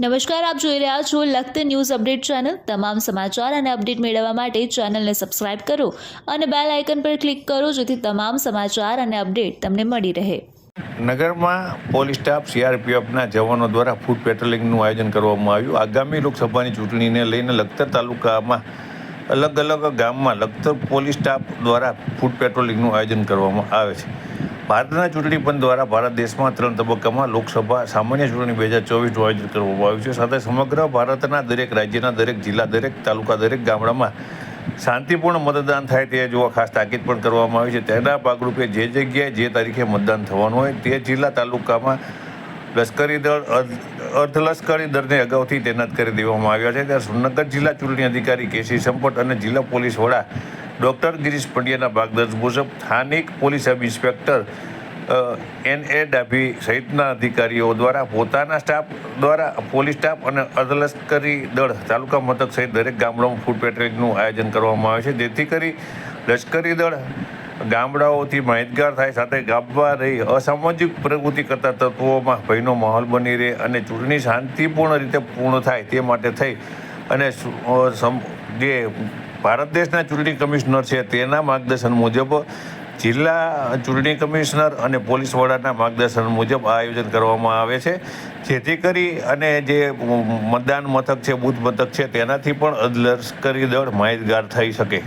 નમસ્કાર, આપ જોઈ રહ્યા છો લખત ન્યૂઝ અપડેટ ચેનલ. તમામ સમાચાર અને અપડેટ મેળવવા માટે ચેનલને સબસ્ક્રાઇબ કરો અને બેલ આઇકન પર ક્લિક કરો, જેથી તમામ સમાચાર અને અપડેટ તમને મળી રહે. નગરમાં પોલીસ સ્ટાફ સીઆરપીએફના જવાનો દ્વારા ફૂડ પેટ્રોલિંગનું આયોજન કરવામાં આવ્યું. આગામી લોકસભાની ચૂંટણીને લઈને લખતર તાલુકામાં અલગ અલગ ગામમાં લખતર પોલીસ સ્ટાફ દ્વારા ફૂડ પેટ્રોલિંગનું આયોજન કરવામાં આવે છે. ભારતના ચૂંટણી પંચ દ્વારા ભારત દેશમાં ત્રણ તબક્કામાં લોકસભા સામાન્ય ચૂંટણી બે હજાર ચોવીસનું આયોજન કરવામાં આવ્યું છે. સાથે સમગ્ર ભારતના દરેક રાજ્યના દરેક જિલ્લા, દરેક તાલુકા, દરેક ગામડામાં શાંતિપૂર્ણ મતદાન થાય તે જોવા ખાસ તાકીદ પણ કરવામાં આવી છે. તેના ભાગરૂપે જે જગ્યાએ જે તારીખે મતદાન થવાનું હોય તે જિલ્લા તાલુકામાં લશ્કરી દળ, અર્ધ, અર્ધલશ્કરી દળને અગાઉથી તૈનાત કરી દેવામાં આવ્યા છે. ત્યારે સુરનગર જિલ્લા ચૂંટણી અધિકારી કેસી સંપટ અને જિલ્લા પોલીસ વડા ડૉક્ટર ગિરીશ પંડ્યાના ભાગદર્શ મુજબ સ્થાનિક police sub inspector N A Dabhi સહિતના અધિકારીઓ દ્વારા પોતાના સ્ટાફ દ્વારા પોલીસ સ્ટાફ અને અર્ધલશ્કરી દળ, તાલુકા મથક સહિત દરેક ગામડામાં ફૂડ પેટ્રોલિંગનું આયોજન કરવામાં આવે છે. જેથી કરી લશ્કરી દળ ગામડાઓથી માહિતગાર થાય, સાથે ગામમાં રહી અસામાજિક પ્રવૃત્તિ કરતા તત્વોમાં ભયનો માહોલ બની રહે અને ચૂંટણી શાંતિપૂર્ણ રીતે પૂર્ણ થાય તે માટે થઈ અને જે ભારત દેશના ચૂંટણી કમિશનર છે, તેના માર્ગદર્શન મુજબ જિલ્લા ચૂંટણી કમિશનર અને પોલીસ વડાના માર્ગદર્શન મુજબ આ આયોજન કરવામાં આવે છે. જેથી કરી અને જે મતદાન મથક છે, બૂથ મથક છે, તેનાથી પણ અધલશ્કરી દળ માહિતગાર થઈ શકે.